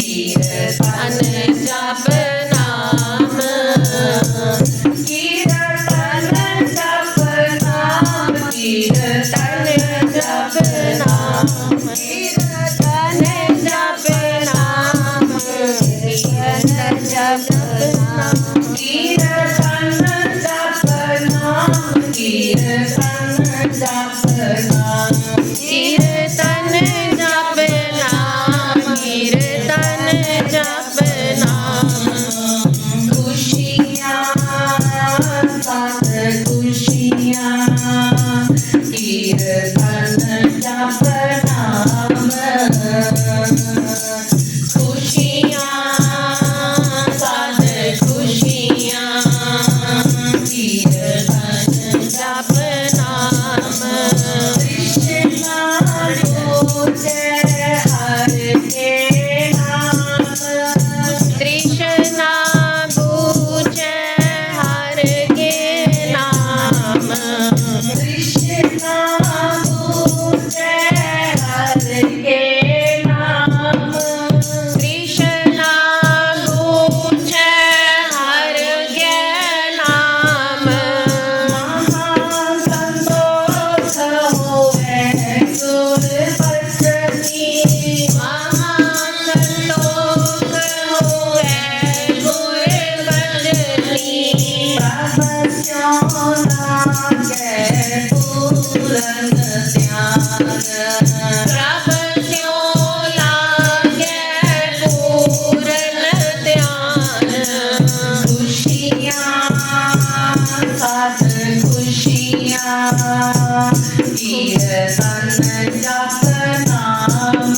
he is my name. ਧੀਰ ਸੰਨ ਜਪ ਨਾਮ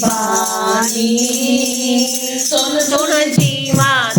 પાણી સોન સોન જીવા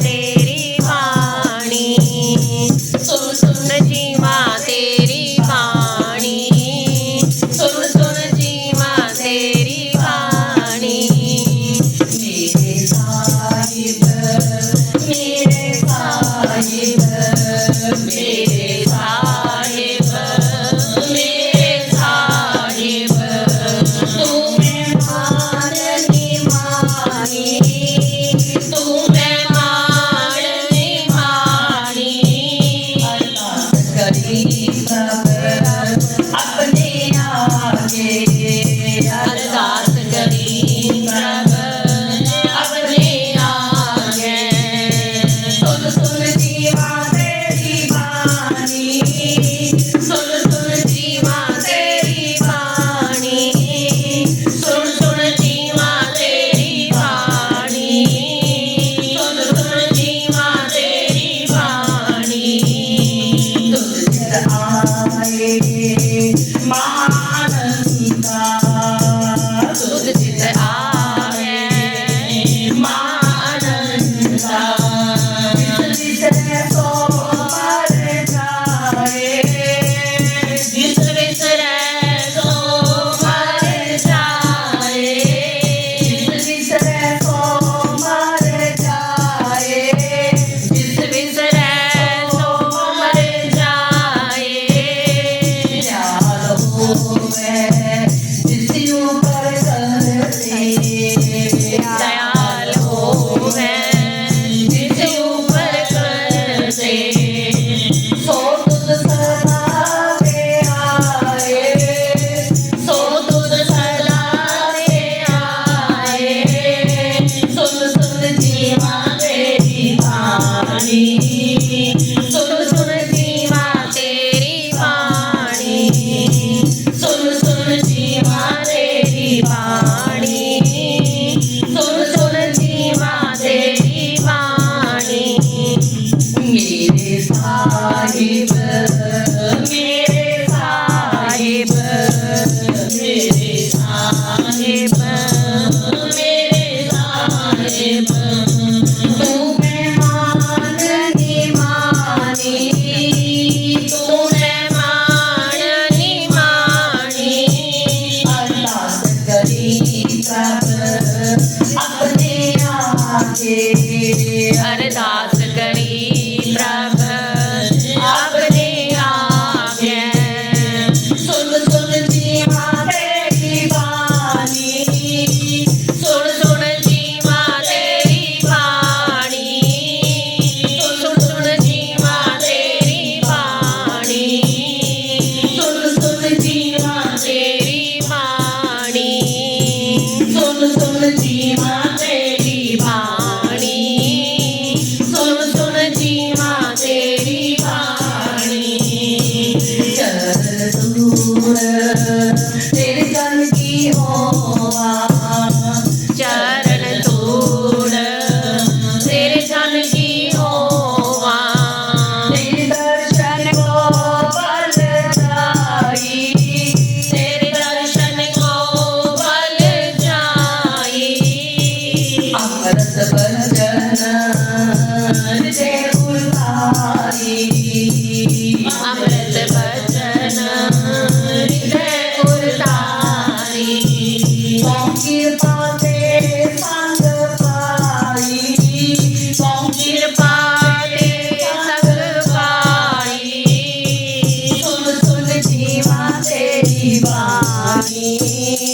Yeah.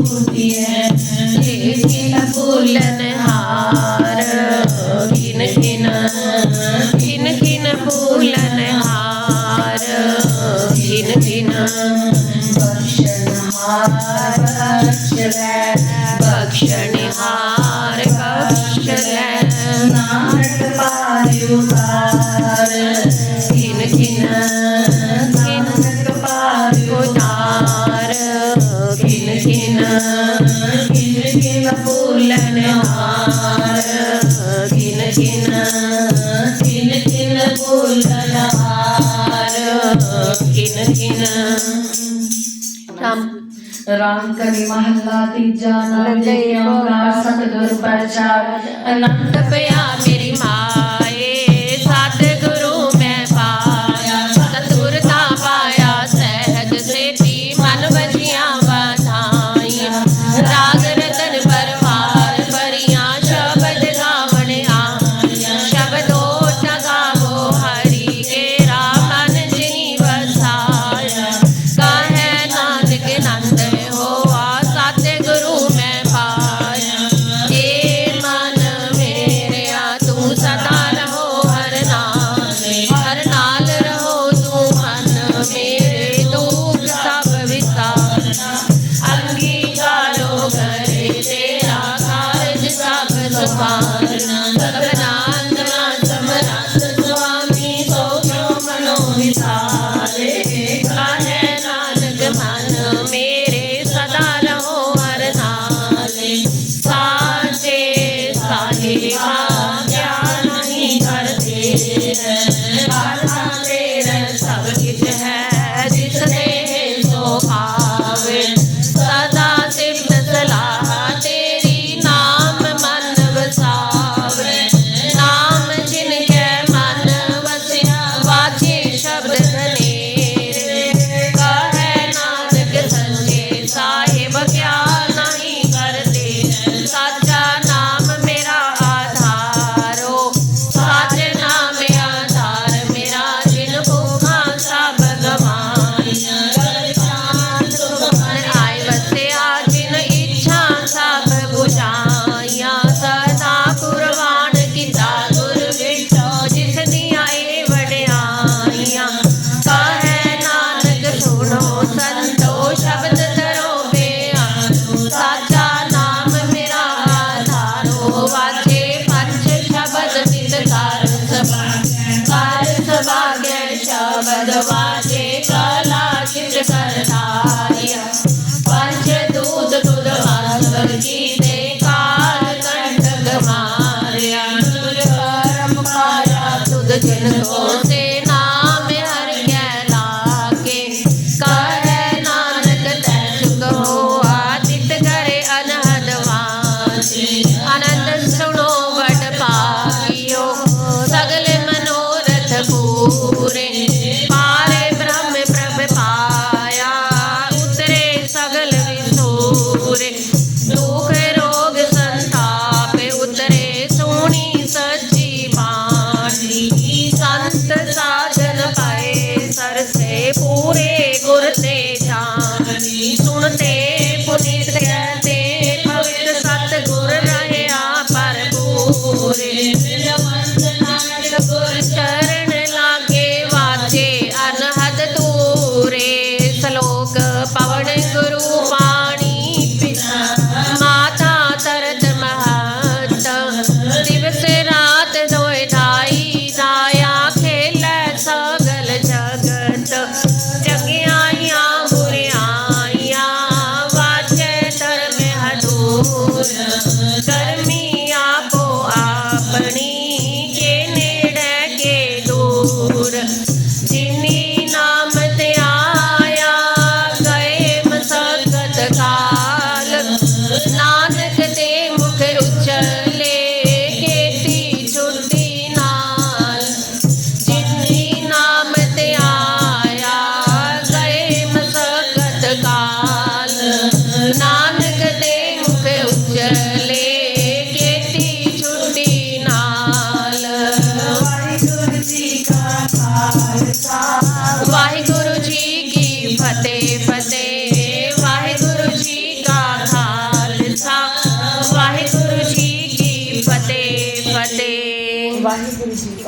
ಕೂತಿಯ ಕೇಳ ಕೂಲನ ਰਾਮ ਕਲੀ ਮਹੱਲਾ ਤੀਜਾ ਨਾਮ ਦੇ ਓੰਕਾਰ ਸਤਿਗੁਰ ਪ੍ਰਚਾਰ। ਅਨੰਤ ਪਿਆ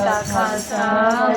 ਫਤਿਹ ਫਤਿਹ ਵਾਹਿਗੁਰੂ ਜੀ ਕਾ ਖਾਲਸਾ